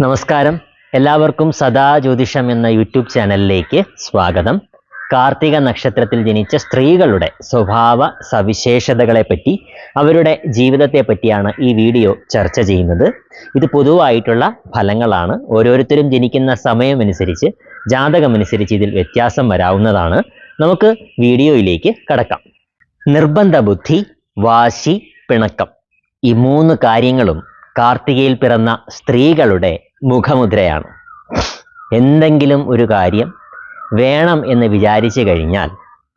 നമസ്കാരം. എല്ലാവർക്കും സദാ ജ്യോതിഷം എന്ന യൂട്യൂബ് ചാനലിലേക്ക് സ്വാഗതം. കാർത്തിക നക്ഷത്രത്തിൽ ജനിച്ച സ്ത്രീകളുടെ സ്വഭാവ സവിശേഷതകളെ പറ്റി അവരുടെ ജീവിതത്തെ പറ്റിയാണ് ഈ വീഡിയോ ചർച്ച ചെയ്യുന്നത്. ഇത് പൊതുവായിട്ടുള്ള ഫലങ്ങളാണ്. ഓരോരുത്തരും ജനിക്കുന്ന സമയമനുസരിച്ച് ജാതകമനുസരിച്ച് ഇതിൽ വ്യത്യാസം വരാവുന്നതാണ്. നമുക്ക് വീഡിയോയിലേക്ക് കടക്കാം. നിർബന്ധ ബുദ്ധി വാശി പിണക്കം ഈ മൂന്ന് കാര്യങ്ങളും കാർത്തികയിൽ പിറന്ന സ്ത്രീകളുടെ മുഖമുദ്രയാണ്. എന്തെങ്കിലും ഒരു കാര്യം വേണം എന്ന് വിചാരിച്ചു കഴിഞ്ഞാൽ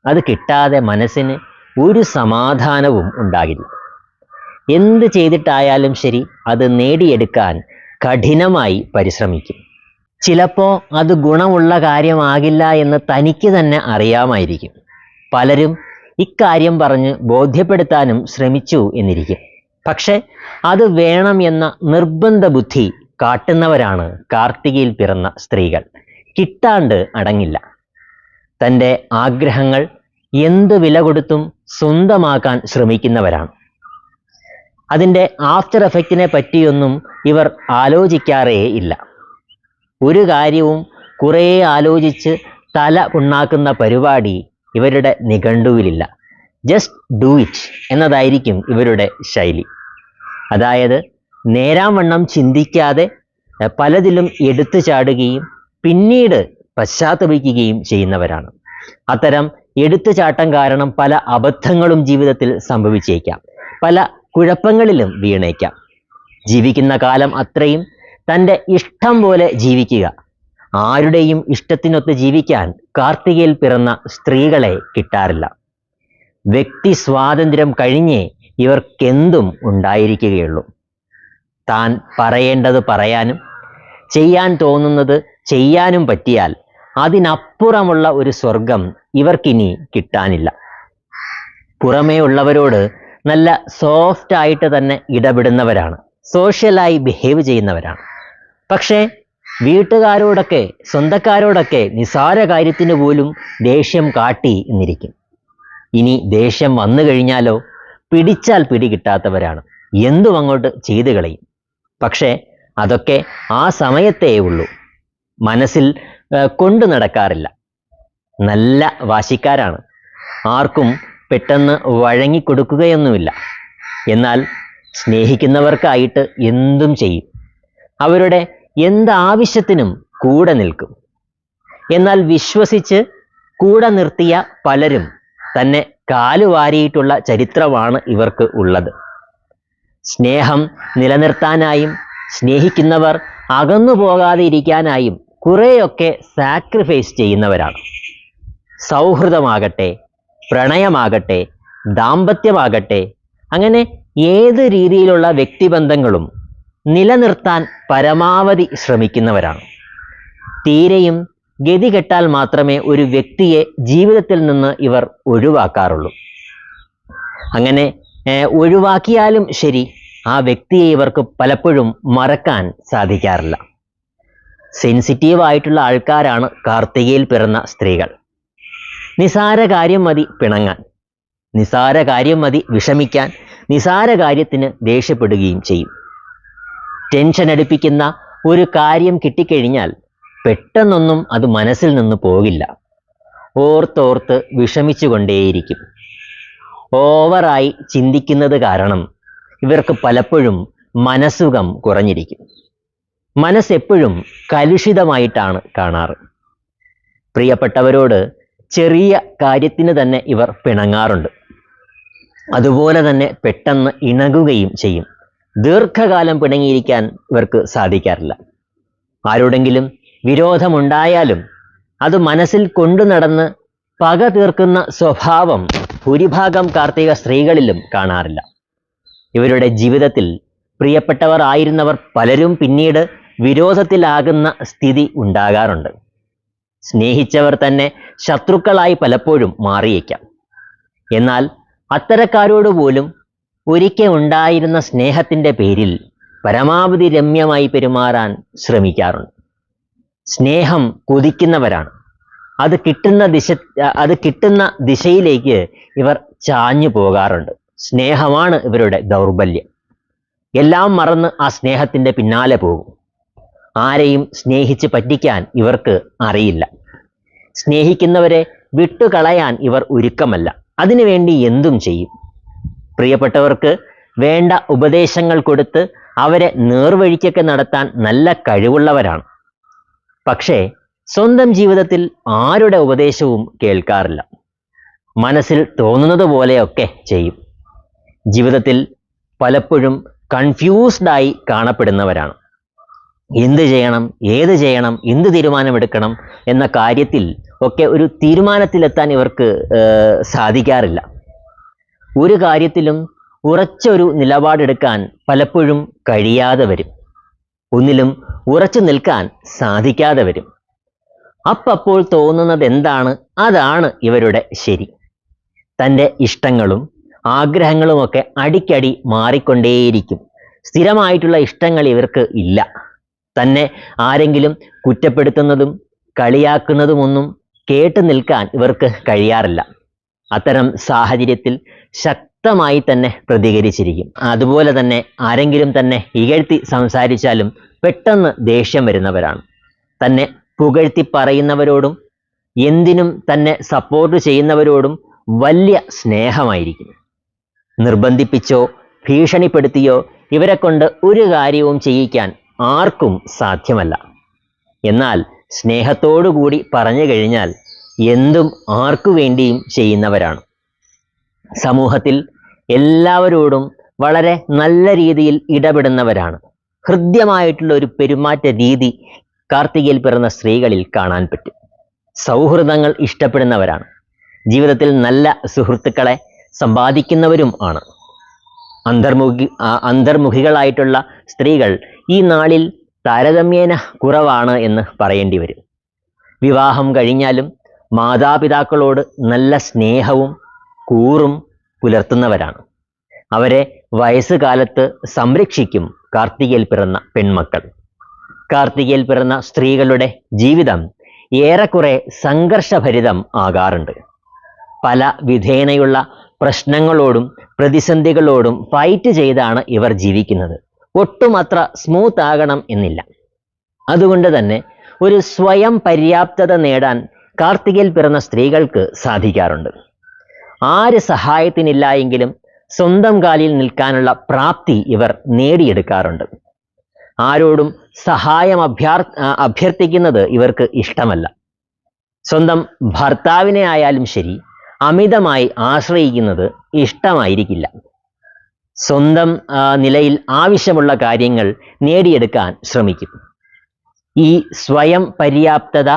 അത് കിട്ടാതെ മനസ്സിന് ഒരു സമാധാനവും ഉണ്ടാകില്ല. എന്ത് ചെയ്തിട്ടായാലും ശരി അത് നേടിയെടുക്കാൻ കഠിനമായി പരിശ്രമിക്കും. ചിലപ്പോൾ അത് ഗുണമുള്ള കാര്യമാകില്ല എന്ന് തനിക്ക് തന്നെ അറിയാമായിരിക്കും. പലരും ഇക്കാര്യം പറഞ്ഞ് ബോധ്യപ്പെടുത്താനും ശ്രമിച്ചു എന്നിരിക്കും. പക്ഷെ അത് വേണം എന്ന നിർബന്ധ ബുദ്ധി കാട്ടുന്നവരാണ് കാർത്തികയിൽ പിറന്ന സ്ത്രീകൾ. കിട്ടാണ്ട് അടങ്ങില്ല. തന്റെ ആഗ്രഹങ്ങൾ എന്ത് വില കൊടുത്തും സ്വന്തമാക്കാൻ ശ്രമിക്കുന്നവരാണ്. അതിന്റെ ആഫ്റ്റർ എഫക്റ്റിനെ പറ്റിയൊന്നും ഇവർ ആലോചിക്കാറേ ഇല്ല. ഒരു കാര്യവും കുറേ ആലോചിച്ച് തല പുണ്ണാക്കുന്ന പരിപാടി ഇവരുടെ നിഘണ്ടുവിലില്ല. ജസ്റ്റ് ഡു ഇറ്റ് എന്നതായിരിക്കും ഇവരുടെ ശൈലി. അതായത് നേരാവണ്ണം ചിന്തിക്കാതെ പലതിലും എടുത്തു ചാടുകയും പിന്നീട് പശ്ചാത്തപിക്കുകയും ചെയ്യുന്നവരാണ്. അത്തരം എടുത്തുചാട്ടം കാരണം പല അബദ്ധങ്ങളും ജീവിതത്തിൽ സംഭവിച്ചേക്കാം. പല കുഴപ്പങ്ങളിലും വീണേക്കാം. ജീവിക്കുന്ന കാലം അത്രയും തന്റെ ഇഷ്ടം പോലെ ജീവിക്കുക ആരുടെയും ഇഷ്ടത്തിനൊത്ത് ജീവിക്കാൻ കാർത്തികയിൽ പിറന്ന സ്ത്രീകളെ കിട്ടാറില്ല. വ്യക്തി സ്വാതന്ത്ര്യം കഴിഞ്ഞേ ഇവർക്കെന്തും ഉണ്ടായിരിക്കുകയുള്ളൂ. താൻ പറയേണ്ടത് പറയാനും ചെയ്യാൻ തോന്നുന്നത് ചെയ്യാനും പറ്റിയാൽ അതിനപ്പുറമുള്ള ഒരു സ്വർഗം ഇവർക്കിനി കിട്ടാനില്ല. പുറമേ ഉള്ളവരോട് നല്ല സോഫ്റ്റ് ആയിട്ട് തന്നെ ഇടപെടുന്നവരാണ്. സോഷ്യലായി ബിഹേവ് ചെയ്യുന്നവരാണ്. പക്ഷേ വീട്ടുകാരോടൊക്കെ സ്വന്തക്കാരോടൊക്കെ നിസാര കാര്യത്തിന് പോലും ദേഷ്യം കാട്ടി എന്നിരിക്കും. ഇനി ദേഷ്യം വന്നു കഴിഞ്ഞാലോ? പിടിച്ചാൽ പിടി കിട്ടാത്തവരാണ്. എന്തും അങ്ങോട്ട് ചെയ്തു കളയും. പക്ഷേ അതൊക്കെ ആ സമയത്തേ ഉള്ളൂ. മനസ്സിൽ കൊണ്ടു നടക്കാറില്ല. നല്ല വാശിക്കാരാണ്. ആർക്കും പെട്ടെന്ന് വഴങ്ങിക്കൊടുക്കുകയൊന്നുമില്ല എന്നാൽ സ്നേഹിക്കുന്നവർക്കായിട്ട് എന്തും ചെയ്യും. അവരുടെ എന്താവശ്യത്തിനും കൂടെ നിൽക്കും. എന്നാൽ വിശ്വസിച്ച് കൂടെ നിർത്തിയ പലരും തന്നെ കാലുവാരിയിട്ടുള്ള ചരിത്രമാണ് ഇവർക്ക് ഉള്ളത്. സ്നേഹം നിലനിർത്താനായും സ്നേഹിക്കുന്നവർ അകന്നു പോകാതെ ഇരിക്കാനായും കുറേയൊക്കെ സാക്രിഫൈസ് ചെയ്യുന്നവരാണ്. സൗഹൃദമാകട്ടെ പ്രണയമാകട്ടെ ദാമ്പത്യമാകട്ടെ അങ്ങനെ ഏത് രീതിയിലുള്ള വ്യക്തിബന്ധങ്ങളും നിലനിർത്താൻ പരമാവധി ശ്രമിക്കുന്നവരാണ്. തീരെയും ഗതി കെട്ടാൽ മാത്രമേ ഒരു വ്യക്തിയെ ജീവിതത്തിൽ നിന്ന് ഇവർ ഒഴിവാക്കാറുള്ളൂ. അങ്ങനെ ഒഴിവാക്കിയാലും ശരി ആ വ്യക്തിയെ ഇവർക്ക് പലപ്പോഴും മറക്കാൻ സാധിക്കാറില്ല. സെൻസിറ്റീവ് ആയിട്ടുള്ള ആൾക്കാരാണ് കാർത്തികയിൽ പിറന്ന സ്ത്രീകൾ. നിസാര കാര്യം മതി പിണങ്ങാൻ. നിസാര കാര്യം മതി വിഷമിക്കാൻ. നിസാര കാര്യത്തിന് ദേഷ്യപ്പെടുകയും ചെയ്യും. ടെൻഷൻ അടുപ്പിക്കുന്ന ഒരു കാര്യം കിട്ടിക്കഴിഞ്ഞാൽ പെട്ടെന്നൊന്നും അത് മനസ്സിൽ നിന്ന് പോകില്ല. ഓർത്തോർത്ത് വിഷമിച്ചുകൊണ്ടേയിരിക്കും. ഓവറായി ചിന്തിക്കുന്നത് കാരണം ഇവർക്ക് പലപ്പോഴും മനസ്സുഖം കുറഞ്ഞിരിക്കും. മനസ്സെപ്പോഴും കലുഷിതമായിട്ടാണ് കാണാറ്. പ്രിയപ്പെട്ടവരോട് ചെറിയ കാര്യത്തിന് തന്നെ ഇവർ പിണങ്ങാറുണ്ട്. അതുപോലെ തന്നെ പെട്ടെന്ന് ഇണങ്ങുകയും ചെയ്യും. ദീർഘകാലം പിണങ്ങിയിരിക്കാൻ ഇവർക്ക് സാധിക്കാറില്ല. ആരോടെങ്കിലും വിരോധമുണ്ടായാലും അത് മനസ്സിൽ കൊണ്ടു നടന്ന് പക തീർക്കുന്ന സ്വഭാവം ഭൂരിഭാഗം കാർത്തിക സ്ത്രീകളിലും കാണാറില്ല. ഇവരുടെ ജീവിതത്തിൽ പ്രിയപ്പെട്ടവർ ആയിരുന്നവർ പലരും പിന്നീട് വിരോധത്തിലാകുന്ന സ്ഥിതി ഉണ്ടാകാറുണ്ട്. സ്നേഹിച്ചവർ തന്നെ ശത്രുക്കളായി പലപ്പോഴും മാറിയേക്കാം. എന്നാൽ അത്തരക്കാരോട് പോലും ഒരിക്കൽ ഉണ്ടായിരുന്ന സ്നേഹത്തിന്റെ പേരിൽ പരമാവധി രമ്യമായി പെരുമാറാൻ ശ്രമിക്കാറുണ്ട്. സ്നേഹം കൊതിക്കുന്നവരാണ്. അത് കിട്ടുന്ന ദിശ അത് കിട്ടുന്ന ദിശയിലേക്ക് ഇവർ ചാഞ്ഞു പോകാറുണ്ട്. സ്നേഹമാണ് ഇവരുടെ ദൗർബല്യം. എല്ലാം മറന്ന് ആ സ്നേഹത്തിന്റെ പിന്നാലെ പോകും. ആരെയും സ്നേഹിച്ച് പറ്റിക്കാൻ ഇവർക്ക് അറിയില്ല. സ്നേഹിക്കുന്നവരെ വിട്ടുകളയാൻ ഇവർ ഒരുക്കമല്ല. അതിനുവേണ്ടി എന്തും ചെയ്യും. പ്രിയപ്പെട്ടവർക്ക് വേണ്ട ഉപദേശങ്ങൾ കൊടുത്ത് അവരെ നേർവഴിക്കൊക്കെ നടത്താൻ നല്ല കഴിവുള്ളവരാണ്. പക്ഷേ സ്വന്തം ജീവിതത്തിൽ ആരുടെ ഉപദേശവും കേൾക്കാറില്ല. മനസ്സിൽ തോന്നുന്നത് പോലെയൊക്കെ ചെയ്യും. ജീവിതത്തിൽ പലപ്പോഴും കൺഫ്യൂസ്ഡായി കാണപ്പെടുന്നവരാണ്. എന്ത് ചെയ്യണം ഏത് ചെയ്യണം എന്ത് തീരുമാനമെടുക്കണം എന്ന കാര്യത്തിൽ ഒക്കെ ഒരു തീരുമാനത്തിലെത്താൻ ഇവർക്ക് സാധിക്കാറില്ല. ഒരു കാര്യത്തിലും ഉറച്ചൊരു നിലപാടെടുക്കാൻ പലപ്പോഴും കഴിയാതെ വരും. ഒന്നിലും ഉറച്ചു നിൽക്കാൻ സാധിക്കാതെ വരും. അപ്പപ്പോൾ തോന്നുന്നത് എന്താണ് അതാണ് ഇവരുടെ ശരി. തന്റെ ഇഷ്ടങ്ങളും ആഗ്രഹങ്ങളുമൊക്കെ അടിക്കടി മാറിക്കൊണ്ടേയിരിക്കും. സ്ഥിരമായിട്ടുള്ള ഇഷ്ടങ്ങൾ ഇവർക്ക് ഇല്ല. തന്നെ ആരെങ്കിലും കുറ്റപ്പെടുത്തുന്നതും കളിയാക്കുന്നതുമൊന്നും കേട്ടു നിൽക്കാൻ ഇവർക്ക് കഴിയാറില്ല. അത്തരം സാഹചര്യത്തിൽ ശക്തമായി തന്നെ പ്രതികരിച്ചിരിക്കും. അതുപോലെ തന്നെ ആരെങ്കിലും തന്നെ ഇകഴ്ത്തി സംസാരിച്ചാലും പെട്ടെന്ന് ദേഷ്യം വരുന്നവരാണ്. തന്നെ പുകഴ്ത്തി പറയുന്നവരോടും എന്തിനും തന്നെ സപ്പോർട്ട് ചെയ്യുന്നവരോടും വലിയ സ്നേഹമായിരിക്കും. നിർബന്ധിപ്പിച്ചോ ഭീഷണിപ്പെടുത്തിയോ ഇവരെ കൊണ്ട് ഒരു കാര്യവും ചെയ്യിക്കാൻ ആർക്കും സാധ്യമല്ല. എന്നാൽ സ്നേഹത്തോടുകൂടി പറഞ്ഞു കഴിഞ്ഞാൽ എന്തും ആർക്കു വേണ്ടിയും ചെയ്യുന്നവരാണ്. സമൂഹത്തിൽ എല്ലാവരോടും വളരെ നല്ല രീതിയിൽ ഇടപെടുന്നവരാണ്. ഹൃദ്യമായിട്ടുള്ള ഒരു പെരുമാറ്റ രീതി കാർത്തികയിൽ പിറന്ന സ്ത്രീകളിൽ കാണാൻ പറ്റും. സൗഹൃദങ്ങൾ ഇഷ്ടപ്പെടുന്നവരാണ്. ജീവിതത്തിൽ നല്ല സുഹൃത്തുക്കളെ സമ്പാദിക്കുന്നവരും ആണ്. അന്തർമുഖി അന്തർമുഖികളായിട്ടുള്ള സ്ത്രീകൾ ഈ നാളിൽ താരതമ്യേന കുറവാണ് എന്ന് പറയേണ്ടി വരും. വിവാഹം കഴിഞ്ഞാലും മാതാപിതാക്കളോട് നല്ല സ്നേഹവും കൂറും പുലർത്തുന്നവരാണ്. അവരെ വയസ്സുകാലത്ത് സംരക്ഷിക്കും കാർത്തികയിൽ പിറന്ന പെൺമക്കൾ. കാർത്തികയിൽ പിറന്ന സ്ത്രീകളുടെ ജീവിതം ഏറെക്കുറെ സംഘർഷഭരിതം ആകാറുണ്ട്. പല വിധേനയുള്ള പ്രശ്നങ്ങളോടും പ്രതിസന്ധികളോടും ഫൈറ്റ് ചെയ്താണ് ഇവർ ജീവിക്കുന്നത്. ഒട്ടും അത്ര സ്മൂത്ത് ആകണം എന്നില്ല. അതുകൊണ്ട് തന്നെ ഒരു സ്വയം പര്യാപ്തത നേടാൻ കാർത്തികയിൽ പിറന്ന സ്ത്രീകൾക്ക് സാധിക്കാറുണ്ട്. ആര് സഹായത്തിനില്ല എങ്കിലും സ്വന്തം കാലിൽ നിൽക്കാനുള്ള പ്രാപ്തി ഇവർ നേടിയെടുക്കാറുണ്ട്. ആരോടും സഹായം അഭ്യാർ അഭ്യർത്ഥിക്കുന്നത് ഇവർക്ക് ഇഷ്ടമല്ല. സ്വന്തം ഭർത്താവിനെ ആയാലും ശരി അമിതമായി ആശ്രയിക്കുന്നത് ഇഷ്ടമായിരിക്കില്ല. സ്വന്തം നിലയിൽ ആവശ്യമുള്ള കാര്യങ്ങൾ നേടിയെടുക്കാൻ ശ്രമിക്കും. ഈ സ്വയം പര്യാപ്തത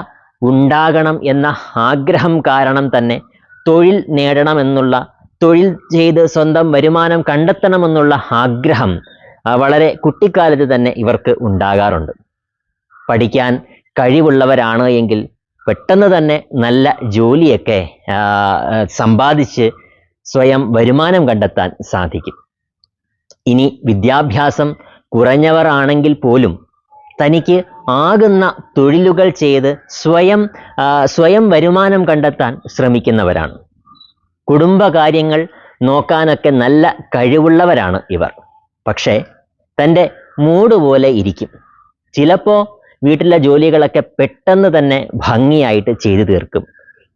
ഉണ്ടാകണം എന്ന ആഗ്രഹം കാരണം തന്നെ തൊഴിൽ നേടണമെന്നുള്ള തൊഴിൽ ചെയ്ത് സ്വന്തം വരുമാനം കണ്ടെത്തണമെന്നുള്ള ആഗ്രഹം വളരെ കുട്ടിക്കാലത്ത് തന്നെ ഇവർക്ക് ഉണ്ടാകാറുണ്ട്. പഠിക്കാൻ കഴിവുള്ളവരാണ് എങ്കിൽ പെട്ടെന്ന് തന്നെ നല്ല ജോലിയൊക്കെ സമ്പാദിച്ച് സ്വയം വരുമാനം കണ്ടെത്താൻ സാധിക്കും. ഇനി വിദ്യാഭ്യാസം കുറഞ്ഞവർ ആണെങ്കിൽ പോലും തനിക്ക് ആകുന്ന തൊഴിലുകൾ ചെയ്ത് സ്വയം സ്വയം വരുമാനം കണ്ടെത്താൻ ശ്രമിക്കുന്നവരാണ്. കുടുംബകാര്യങ്ങൾ നോക്കാനൊക്കെ നല്ല കഴിവുള്ളവരാണ് ഇവർ. പക്ഷേ തന്റെ മൂട് പോലെ ഇരിക്കും. ചിലപ്പോൾ വീട്ടിലെ ജോലികളൊക്കെ പെട്ടെന്ന് തന്നെ ഭംഗിയായിട്ട് ചെയ്തു തീർക്കും.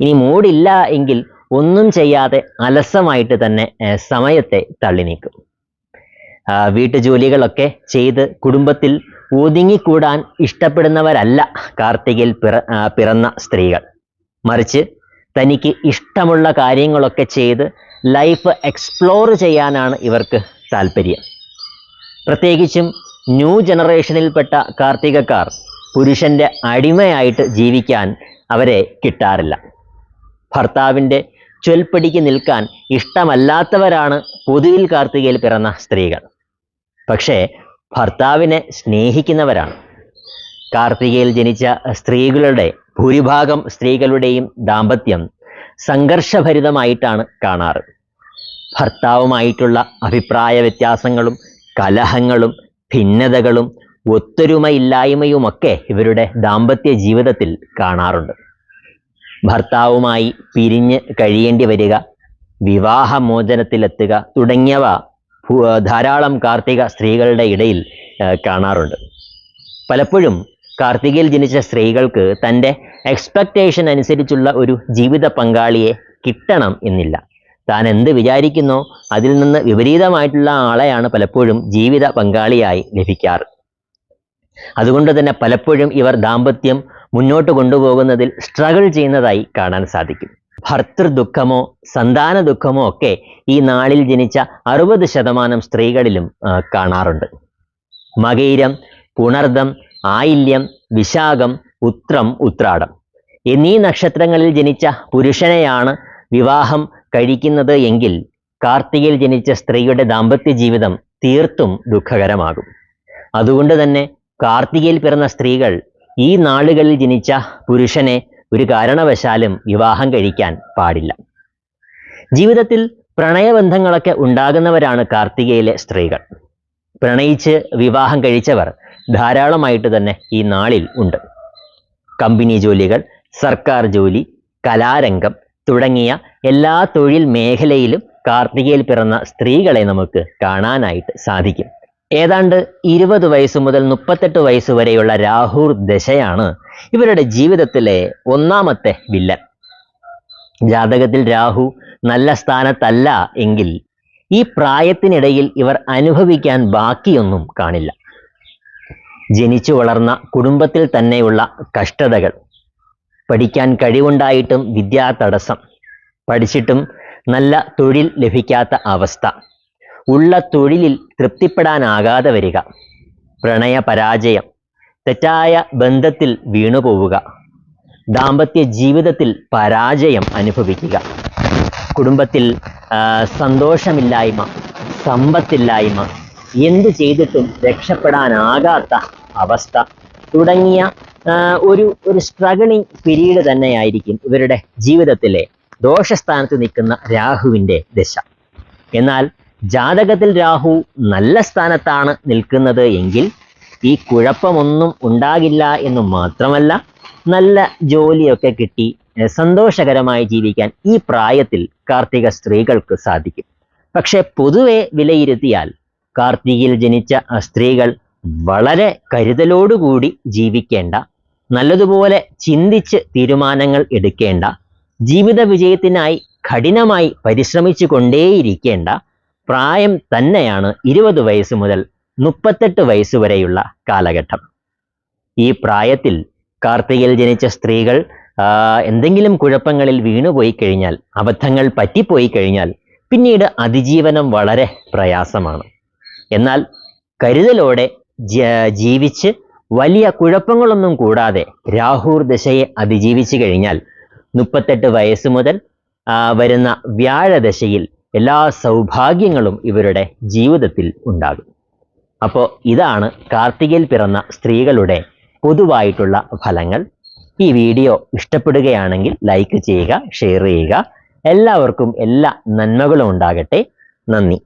ഇനി മൂടില്ല എങ്കിൽ ഒന്നും ചെയ്യാതെ അലസമായിട്ട് തന്നെ സമയത്തെ തള്ളി നീക്കും. വീട്ടുജോലികളൊക്കെ ചെയ്ത് കുടുംബത്തിൽ ഒതുങ്ങിക്കൂടാൻ ഇഷ്ടപ്പെടുന്നവരല്ല കാർത്തികയിൽ പിറ പിറന്ന സ്ത്രീകൾ. മറിച്ച് തനിക്ക് ഇഷ്ടമുള്ള കാര്യങ്ങളൊക്കെ ചെയ്ത് ലൈഫ് എക്സ്പ്ലോർ ചെയ്യാനാണ് ഇവർക്ക് താല്പര്യം പ്രത്യേകിച്ചും ന്യൂ ജനറേഷനിൽപ്പെട്ട കാർത്തികക്കാർ പുരുഷന്റെ അടിമയായിട്ട് ജീവിക്കാൻ അവരെ കിട്ടാറില്ല. ഭർത്താവിന്റെ ചൊൽപ്പടിക്ക് നിൽക്കാൻ ഇഷ്ടമല്ലാത്തവരാണ് പൊതുവിൽ കാർത്തികയിൽ പിറന്ന സ്ത്രീകൾ. പക്ഷേ ഭർത്താവിനെ സ്നേഹിക്കുന്നവരാണ്. കാർത്തികയിൽ ജനിച്ച സ്ത്രീകളുടെ ഭൂരിഭാഗം സ്ത്രീകളുടെയും ദാമ്പത്യം സംഘർഷഭരിതമായിട്ടാണ് കാണാറ്. ഭർത്താവുമായിട്ടുള്ള അഭിപ്രായ വ്യത്യാസങ്ങളും കലഹങ്ങളും ഭിന്നതകളും ഒത്തൊരുമയില്ലായ്മയുമൊക്കെ ഇവരുടെ ദാമ്പത്യ ജീവിതത്തിൽ കാണാറുണ്ട്. ഭർത്താവുമായി പിരിഞ്ഞ് കഴിയേണ്ടി വരിക വിവാഹമോചനത്തിലെത്തുക തുടങ്ങിയവ ധാരാളം കാർത്തിക സ്ത്രീകളുടെ ഇടയിൽ കാണാറുണ്ട്. പലപ്പോഴും കാർത്തികയിൽ ജനിച്ച സ്ത്രീകൾക്ക് തന്റെ എക്സ്പെക്റ്റേഷൻ അനുസരിച്ചുള്ള ഒരു ജീവിത പങ്കാളിയെ കിട്ടണം എന്നില്ല. താൻ എന്ത് വിചാരിക്കുന്നോ അതിൽ നിന്ന് വിപരീതമായിട്ടുള്ള ആളെയാണ് പലപ്പോഴും ജീവിത പങ്കാളിയായി ലഭിക്കാറ്. അതുകൊണ്ട് തന്നെ പലപ്പോഴും ഇവർ ദാമ്പത്യം മുന്നോട്ട് കൊണ്ടുപോകുന്നതിൽ സ്ട്രഗിൾ ചെയ്യുന്നതായി കാണാൻ സാധിക്കും. ഭർത്തൃ ദുഃഖമോ സന്താന ദുഃഖമോ ഒക്കെ ഈ നാളിൽ ജനിച്ച അറുപത് ശതമാനം സ്ത്രീകളിലും കാണാറുണ്ട്. മകൈരം പുണർദം ആയില്യം വിശാഖം ഉത്രം ഉത്രാടം. എന്നീ നക്ഷത്രങ്ങളിൽ ജനിച്ച പുരുഷനെയാണ് വിവാഹം കഴിക്കുന്നത് എങ്കിൽ കാർത്തികയിൽ ജനിച്ച സ്ത്രീയുടെ ദാമ്പത്യ ജീവിതം തീർത്തും ദുഃഖകരമാകും. അതുകൊണ്ട് തന്നെ കാർത്തികയിൽ പിറന്ന സ്ത്രീകൾ ഈ നാളുകളിൽ ജനിച്ച പുരുഷനെ ഒരു കാരണവശാലും വിവാഹം കഴിക്കാൻ പാടില്ല. ജീവിതത്തിൽ പ്രണയബന്ധങ്ങളൊക്കെ ഉണ്ടാകുന്നവരാണ് കാർത്തികയിലെ സ്ത്രീകൾ. പ്രണയിച്ച് വിവാഹം കഴിച്ചവർ ധാരാളമായിട്ട് തന്നെ ഈ നാളിൽ ഉണ്ട്. കമ്പനി ജോലികൾ സർക്കാർ ജോലി കലാരംഗം തുടങ്ങിയ എല്ലാ തൊഴിൽ മേഖലയിലും കാർത്തികയിൽ പിറന്ന സ്ത്രീകളെ നമുക്ക് കാണാനായിട്ട് സാധിക്കും. ഏതാണ്ട് ഇരുപത് വയസ്സ് മുതൽ മുപ്പത്തെട്ട് വയസ്സ് വരെയുള്ള രാഹുർ ദശയാണ് ഇവരുടെ ജീവിതത്തിലെ ഒന്നാമത്തെ വില്ലൻ. ജാതകത്തിൽ രാഹു നല്ല സ്ഥാനത്തല്ല എങ്കിൽ ഈ പ്രായത്തിനിടയിൽ ഇവർ അനുഭവിക്കാൻ ബാക്കിയൊന്നും കാണില്ല. ജനിച്ചു വളർന്ന കുടുംബത്തിൽ തന്നെയുള്ള കഷ്ടതകൾ പഠിക്കാൻ കഴിവുണ്ടായിട്ടും വിദ്യാ തടസ്സം പഠിച്ചിട്ടും നല്ല തൊഴിൽ ലഭിക്കാത്ത അവസ്ഥ ഉള്ള തൊഴിലിൽ തൃപ്തിപ്പെടാനാകാതെ വരിക. പ്രണയ പരാജയം. തെറ്റായ ബന്ധത്തിൽ വീണുപോവുക ദാമ്പത്യ ജീവിതത്തിൽ പരാജയം അനുഭവിക്കുക. കുടുംബത്തിൽ സന്തോഷമില്ലായ്മ സമ്പത്തില്ലായ്മ എന്തു ചെയ്തിട്ടും രക്ഷപ്പെടാനാകാത്ത അവസ്ഥ തുടങ്ങിയ ഒരു ഒരു സ്ട്രഗിളിങ് പീരീഡ് തന്നെയായിരിക്കും ഇവരുടെ ജീവിതത്തിലെ ദോഷസ്ഥാനത്ത് നിൽക്കുന്ന രാഹുവിന്റെ ദശ. എന്നാൽ ജാതകത്തിൽ രാഹു നല്ല സ്ഥാനത്താണ് നിൽക്കുന്നത് എങ്കിൽ ഈ കുഴപ്പമൊന്നും ഉണ്ടാകില്ല എന്ന് മാത്രമല്ല നല്ല ജോലിയൊക്കെ കിട്ടി സന്തോഷകരമായി ജീവിക്കാൻ ഈ പ്രായത്തിൽ കാർത്തിക സ്ത്രീകൾക്ക് സാധിക്കും. പക്ഷെ പൊതുവെ വിലയിരുത്തിയാൽ കാർത്തികയിൽ ജനിച്ച സ്ത്രീകൾ വളരെ കരുതലോടുകൂടി ജീവിക്കേണ്ട നല്ലതുപോലെ ചിന്തിച്ച് തീരുമാനങ്ങൾ എടുക്കേണ്ട ജീവിത വിജയത്തിനായി കഠിനമായി പരിശ്രമിച്ചു കൊണ്ടേയിരിക്കേണ്ട പ്രായം തന്നെയാണ് ഇരുപത് വയസ്സ് മുതൽ മുപ്പത്തെട്ട് വയസ്സ് വരെയുള്ള കാലഘട്ടം. ഈ പ്രായത്തിൽ കാർത്തികയിൽ ജനിച്ച സ്ത്രീകൾ എന്തെങ്കിലും കുഴപ്പങ്ങളിൽ വീണുപോയി കഴിഞ്ഞാൽ അബദ്ധങ്ങൾ പറ്റിപ്പോയി കഴിഞ്ഞാൽ പിന്നീട് അതിജീവനം വളരെ പ്രയാസമാണ്. എന്നാൽ കരുതലോടെ ജീവിച്ച് വലിയ കുഴപ്പങ്ങളൊന്നും കൂടാതെ രാഹുർ ദശയെ അതിജീവിച്ചു കഴിഞ്ഞാൽ മുപ്പത്തെട്ട് വയസ്സ് മുതൽ വരുന്ന വ്യാഴദശയിൽ എല്ലാ സൗഭാഗ്യങ്ങളും ഇവരുടെ ജീവിതത്തിൽ ഉണ്ടാകും. അപ്പോൾ ഇതാണ് കാർത്തികയിൽ പിറന്ന സ്ത്രീകളുടെ പൊതുവായിട്ടുള്ള ഫലങ്ങൾ. ഈ വീഡിയോ ഇഷ്ടപ്പെടുകയാണെങ്കിൽ ലൈക്ക് ചെയ്യുക ഷെയർ ചെയ്യുക. എല്ലാവർക്കും എല്ലാ നന്മകളും ഉണ്ടാകട്ടെ. നന്ദി.